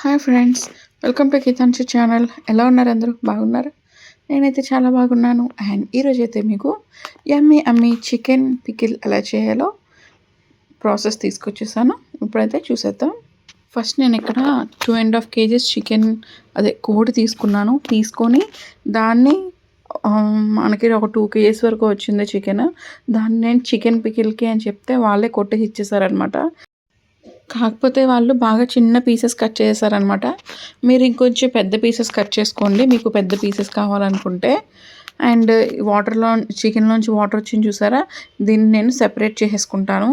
Hi friends welcome to Kitanshi channel. ఎలా ఉన్నారు అందరూ? బాగున్నారు? నేనైతే చాలా బాగున్నాను. అండ్ ఈరోజు అయితే మీకు యమ్మీ అమ్మి చికెన్ పికిల్ ఎలా చేయాలో ప్రాసెస్ తీసుకొచ్చేసాను. ఇప్పుడైతే చూసేద్దాం. ఫస్ట్ నేను ఇక్కడ two and half kgs chicken అదే కోడి తీసుకున్నాను. తీసుకొని దాన్ని మనకి ఒక టూ కేజీస్ వరకు వచ్చింది చికెన్. దాన్ని నేను చికెన్ పికిల్కి అని చెప్తే వాళ్ళే కొట్టేసి ఇచ్చేసారనమాట కాకపోతే వాళ్ళు బాగా చిన్న పీసెస్ కట్ చేశారనమాట మీరు ఇంకొంచెం పెద్ద పీసెస్ కట్ చేసుకోండి. మీకు పెద్ద పీసెస్ కావాలనుకుంటే. అండ్ వాటర్లో చికెన్లోంచి వాటర్ వచ్చింది చూసారా? దీన్ని నేను సెపరేట్ చేసేసుకుంటాను.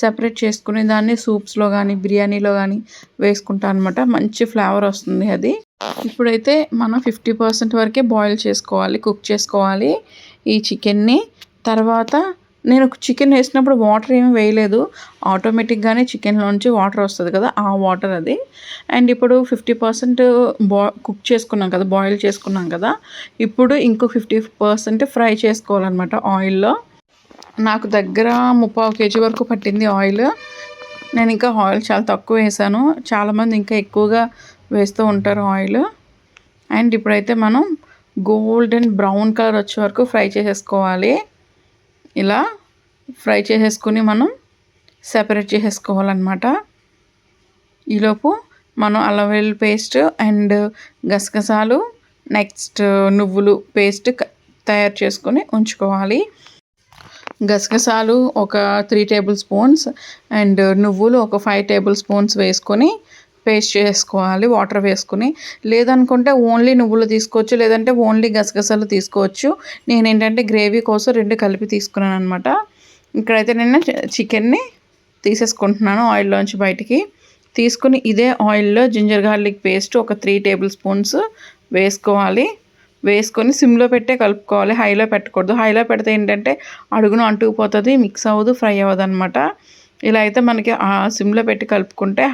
సెపరేట్ చేసుకుని దాన్ని సూప్స్లో కానీ బిర్యానీలో కానీ వేసుకుంటాను అనమాట మంచి ఫ్లేవర్ వస్తుంది అది. ఇప్పుడైతే మనం ఫిఫ్టీ పర్సెంట్ వరకే బాయిల్ చేసుకోవాలి కుక్ చేసుకోవాలి ఈ చికెన్ని. తర్వాత నేను చికెన్ వేసినప్పుడు వాటర్ ఏమి వేయలేదు. ఆటోమేటిక్గానే చికెన్లోంచి వాటర్ వస్తుంది కదా ఆ వాటర్ అది. అండ్ ఇప్పుడు ఫిఫ్టీ పర్సెంట్ బా కుక్ చేసుకున్నాం కదా బాయిల్ చేసుకున్నాం కదా ఇప్పుడు ఇంకో ఫిఫ్టీ పర్సెంట్ ఫ్రై చేసుకోవాలన్నమాట ఆయిల్లో. నాకు దగ్గర ముప్పావు కేజీ వరకు పట్టింది ఆయిల్. నేను ఇంకా ఆయిల్ చాలా తక్కువ వేసాను. చాలామంది ఇంకా ఎక్కువగా వేస్తూ ఉంటారు ఆయిల్. అండ్ ఇప్పుడైతే మనం గోల్డెన్ బ్రౌన్ కలర్ వచ్చే వరకు ఫ్రై చేసేసుకోవాలి. ఇలా ఫ్రై చేసేసుకుని మనం సెపరేట్ చేసేసుకోవాలన్నమాట. ఈలోపు మనం అల్లం వెల్లుల్లి పేస్ట్ అండ్ గసగసాలు నెక్స్ట్ నువ్వులు పేస్ట్ తయారు చేసుకొని ఉంచుకోవాలి. గసగసాలు ఒక త్రీ టేబుల్ స్పూన్స్ అండ్ నువ్వులు ఒక ఫైవ్ టేబుల్ స్పూన్స్ వేసుకొని పేస్ట్ చేసుకోవాలి వాటర్ వేసుకుని. లేదనుకుంటే ఓన్లీ నువ్వులు తీసుకోవచ్చు లేదంటే ఓన్లీ గసగసాలు తీసుకోవచ్చు. నేను ఏంటంటే గ్రేవీ కోసం రెండు కలిపి తీసుకున్నాను అనమాట ఇక్కడైతే నేను చికెన్ని తీసేసుకుంటున్నాను ఆయిల్లోంచి బయటికి. తీసుకుని ఇదే ఆయిల్లో జింజర్ గార్లిక్ పేస్ట్ ఒక త్రీ టేబుల్ స్పూన్స్ వేసుకోవాలి. వేసుకొని సిమ్లో పెట్టే కలుపుకోవాలి. హైలో పెట్టకూడదు. హైలో పెడితే ఏంటంటే అడుగున అంటుకుపోతుంది మిక్స్ అవ్వదు ఫ్రై అవ్వదు అనమాట ఇలా అయితే మనకి ఆ సిమ్లో పెట్టి కలుపుకుంటే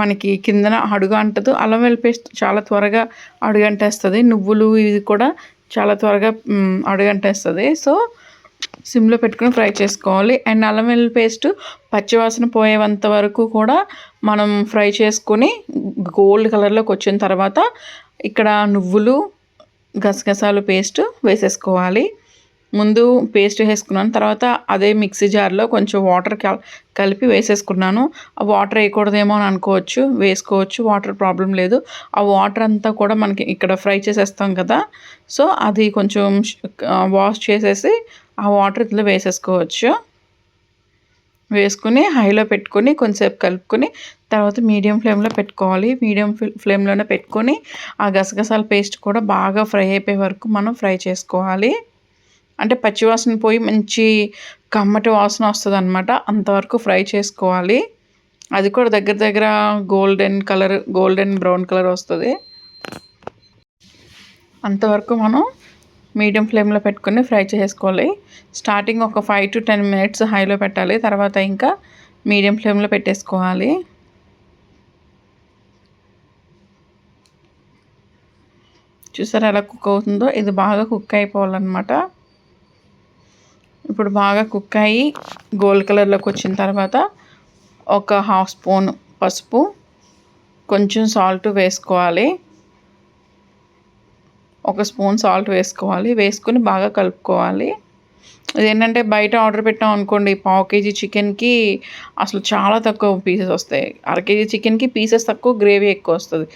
మనకి కిందన అడుగు అంటదు. అల్లం వెల్లుల్లి పేస్ట్ చాలా త్వరగా అడుగంటేస్తుంది. నువ్వులు ఇది కూడా చాలా త్వరగా అడుగంటేస్తుంది. సో సిమ్లో పెట్టుకుని ఫ్రై చేసుకోవాలి. అండ్ అల్లం వెల్లుల్లి పేస్ట్ పచ్చివాసన పోయేంత వరకు కూడా మనం ఫ్రై చేసుకొని గోల్డ్ కలర్లోకి వచ్చిన తర్వాత ఇక్కడ నువ్వులు గసగసాలు పేస్ట్ వేసేసుకోవాలి. ముందు పేస్ట్ వేసుకున్నాను. తర్వాత అదే మిక్సీ జార్లో కొంచెం వాటర్ కల్ కలిపి వేసేసుకున్నాను. ఆ వాటర్ వేయకూడదేమో అని అనుకోవచ్చు వేసుకోవచ్చు వాటర్ ప్రాబ్లం లేదు. ఆ వాటర్ అంతా కూడా మనకి ఇక్కడ ఫ్రై చేసేస్తాం కదా. సో అది కొంచెం వాష్ చేసేసి ఆ వాటర్ ఇందులో వేసేసుకోవచ్చు. వేసుకుని హైలో పెట్టుకొని కొంచెంసేపు కలుపుకొని తర్వాత మీడియం ఫ్లేమ్లో పెట్టుకోవాలి. మీడియం ఫ్లేమ్లోనే పెట్టుకొని ఆ గసగసాల పేస్ట్ కూడా బాగా ఫ్రై అయిపోయే వరకు మనం ఫ్రై చేసుకోవాలి. అంటే పచ్చివాసన పోయి మంచి కమ్మటి వాసన వస్తుంది అనమాట అంతవరకు ఫ్రై చేసుకోవాలి. అది కూడా దగ్గర దగ్గర golden colour golden brown colour వస్తుంది. అంతవరకు మనం మీడియం ఫ్లేమ్లో పెట్టుకొని ఫ్రై చేసుకోవాలి. స్టార్టింగ్ ఒక ఫైవ్ టు టెన్ మినిట్స్ హైలో పెట్టాలి. తర్వాత ఇంకా మీడియం ఫ్లేమ్లో పెట్టేసుకోవాలి. చూసారా ఎలా కుక్ అవుతుందో? ఇది బాగా కుక్ అయిపోవాలన్నమాట. ఇప్పుడు బాగా కుక్ అయ్యి గోల్డ్ కలర్లోకి వచ్చిన తర్వాత ఒక హాఫ్ స్పూన్ పసుపు కొంచెం సాల్ట్ వేసుకోవాలి. ఒక స్పూన్ సాల్ట్ వేసుకోవాలి. వేసుకుని బాగా కలుపుకోవాలి. ఇదేంటంటే బయట ఆర్డర్ పెట్టాం అనుకోండి పావు కేజీ చికెన్కి అసలు చాలా తక్కువ పీసెస్ వస్తాయి. అర కేజీ చికెన్కి పీసెస్ తక్కువ గ్రేవీ ఎక్కువ వస్తుంది.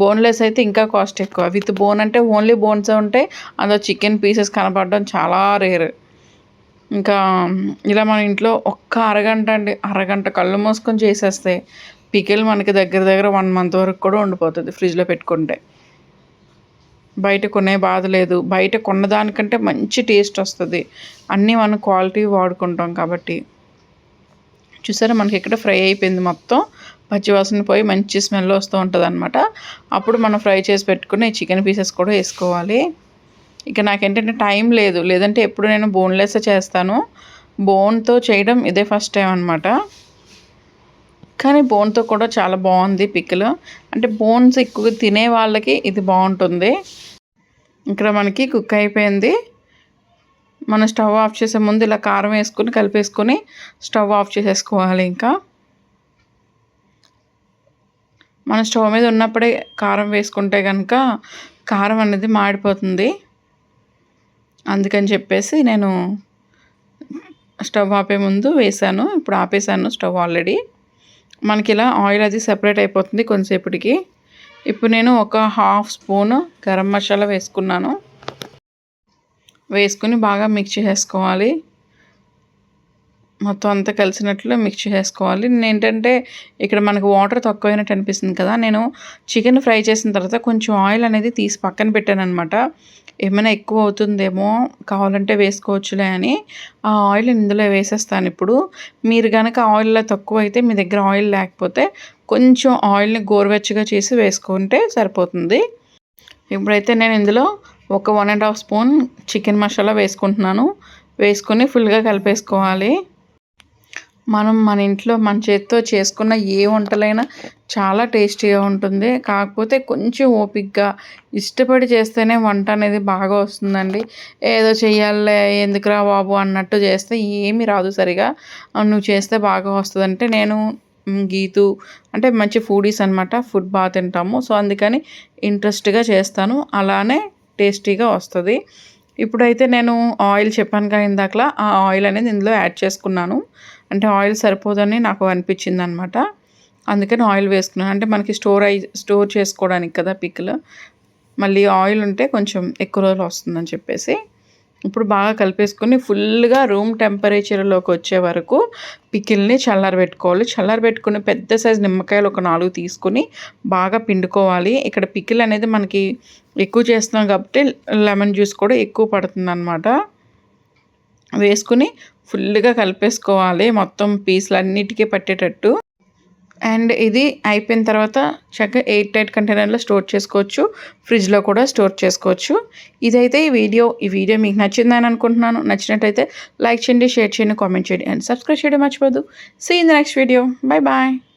బోన్లెస్ అయితే ఇంకా కాస్ట్ ఎక్కువ. విత్ బోన్ అంటే ఓన్లీ బోన్స్ ఉంటే అందులో చికెన్ పీసెస్ కనపడడం చాలా రేర్ ఇంకా ఇలా మన ఇంట్లో ఒక్క అరగంట అండి అరగంట కళ్ళు మూసుకొని చేసేస్తే పికిల్ మనకి దగ్గర దగ్గర వన్ మంత్ వరకు కూడా ఉండిపోతుంది ఫ్రిడ్జ్లో పెట్టుకుంటే. బయట కొనే బాధ లేదు. బయట కొన్నదానికంటే మంచి టేస్ట్ వస్తుంది. అన్నీ మనం క్వాలిటీ వాడుకుంటాం కాబట్టి. చూసారా మనకి ఇక్కడ ఫ్రై అయిపోయింది మొత్తం? పచ్చివాసన పోయి మంచి స్మెల్ వస్తూ ఉంటుంది అనమాట అప్పుడు మనం ఫ్రై చేసి పెట్టుకుని చికెన్ పీసెస్ కూడా వేసుకోవాలి. ఇక నాకేంటంటే టైం లేదు. లేదంటే ఎప్పుడు నేను బోన్లెస్ చేస్తాను. బోన్తో చేయడం ఇదే ఫస్ట్ టైం అనమాట కానీ బోన్తో కూడా చాలా బాగుంది పిక్కలు అంటే బోన్స్ ఎక్కువ తినే వాళ్ళకి ఇది బాగుంటుంది. ఇక్కడ మనకి కుక్ అయిపోయింది. మనం స్టవ్ ఆఫ్ చేసే ముందు ఇలా కారం వేసుకొని కలిపేసుకొని స్టవ్ ఆఫ్ చేసేసుకోవాలి ఇంకా. మన స్టవ్ మీద ఉన్నప్పుడే కారం వేసుకుంటే కనుక కారం అనేది మాడిపోతుంది. అందుకని చెప్పేసి నేను స్టవ్ ఆపే ముందు వేసాను. ఇప్పుడు ఆపేసాను స్టవ్ ఆల్రెడీ. మనకి ఇలా ఆయిల్ అది సెపరేట్ అయిపోతుంది కొంతసేపటికి. ఇప్పుడు నేను ఒక హాఫ్ స్పూన్ గరం మసాలా వేసుకున్నాను. వేసుకుని బాగా మిక్స్ చేసుకోవాలి. మొత్తం అంతా కలిసినట్లు మిక్స్ చేసుకోవాలి నేను ఏంటంటే ఇక్కడ మనకు వాటర్ తక్కువైనట్టు అనిపిస్తుంది కదా నేను చికెన్ ఫ్రై చేసిన తర్వాత కొంచెం ఆయిల్ అనేది తీసి పక్కన పెట్టాను అనమాట ఏమైనా ఎక్కువ అవుతుందేమో కావాలంటే వేసుకోవచ్చులే అని ఆ ఆయిల్ ఇందులో వేసేస్తాను ఇప్పుడు. మీరు కనుక ఆయిల్లో తక్కువ అయితే మీ దగ్గర ఆయిల్ లేకపోతే కొంచెం ఆయిల్ని గోరువెచ్చగా చేసి వేసుకుంటే సరిపోతుంది. ఇప్పుడైతే నేను ఇందులో ఒక one and half spoon chicken masala వేసుకుంటున్నాను. వేసుకొని ఫుల్గా కలిపేసుకోవాలి. మనం మన ఇంట్లో మన చేతితో చేసుకున్న ఏ వంటలైనా చాలా టేస్టీగా ఉంటుంది. కాకపోతే కొంచెం ఓపిక్గా ఇష్టపడి చేస్తేనే వంట అనేది బాగా వస్తుందండి. ఏదో చెయ్యాలే ఎందుకురా బాబు అన్నట్టు చేస్తే ఏమి రాదు సరిగా. నువ్వు చేస్తే బాగా వస్తుందంటే నేను గీతు అంటే మంచి ఫుడీస్ అనమాట ఫుడ్ బాగా తింటాము. సో అందుకని ఇంట్రెస్ట్గా చేస్తాను. అలానే టేస్టీగా వస్తుంది. ఇప్పుడైతే నేను ఆయిల్ చెప్పాను కదా ఇందాకలా ఆ ఆయిల్ అనేది ఇందులో యాడ్ చేసుకున్నాను. అంటే ఆయిల్ సరిపోదని నాకు అనిపించింది అనమాట అందుకని ఆయిల్ వేసుకున్నాను అంటే మనకి స్టోర్ అయి స్టోర్ చేసుకోవడానికి కదా పిక్లు మళ్ళీ ఆయిల్ ఉంటే కొంచెం ఎక్కువ రోజులు వస్తుందని చెప్పేసి. ఇప్పుడు బాగా కలిపేసుకొని ఫుల్గా రూమ్ టెంపరేచర్లోకి వచ్చే వరకు పికిల్ని చల్లారబెట్టుకోవాలి చల్లారబెట్టుకుని పెద్ద సైజు నిమ్మకాయలు ఒక నాలుగు తీసుకొని బాగా పిండుకోవాలి. ఇక్కడ పికిల్ అనేది మనకి ఎక్కువ చేస్తున్నాం కాబట్టి లెమన్ జ్యూస్ కూడా ఎక్కువ పడుతుంది అనమాట వేసుకుని ఫుల్గా కలిపేసుకోవాలి. మొత్తం పీసులన్నిటికీ పట్టేటట్టు. అండ్ ఇది అయిపోయిన తర్వాత చక్కగా ఎయిట్ టైట్ కంటైనర్లో స్టోర్ చేసుకోవచ్చు. ఫ్రిడ్జ్లో కూడా స్టోర్ చేసుకోవచ్చు. ఇదైతే ఈ వీడియో. ఈ వీడియో మీకు నచ్చిందని అనుకుంటున్నాను. నచ్చినట్టయితే లైక్ చేయండి షేర్ చేయండి కామెంట్ చేయండి. అండ్ సబ్స్క్రైబ్ చేయడం మర్చిపోదు see in the next video bye bye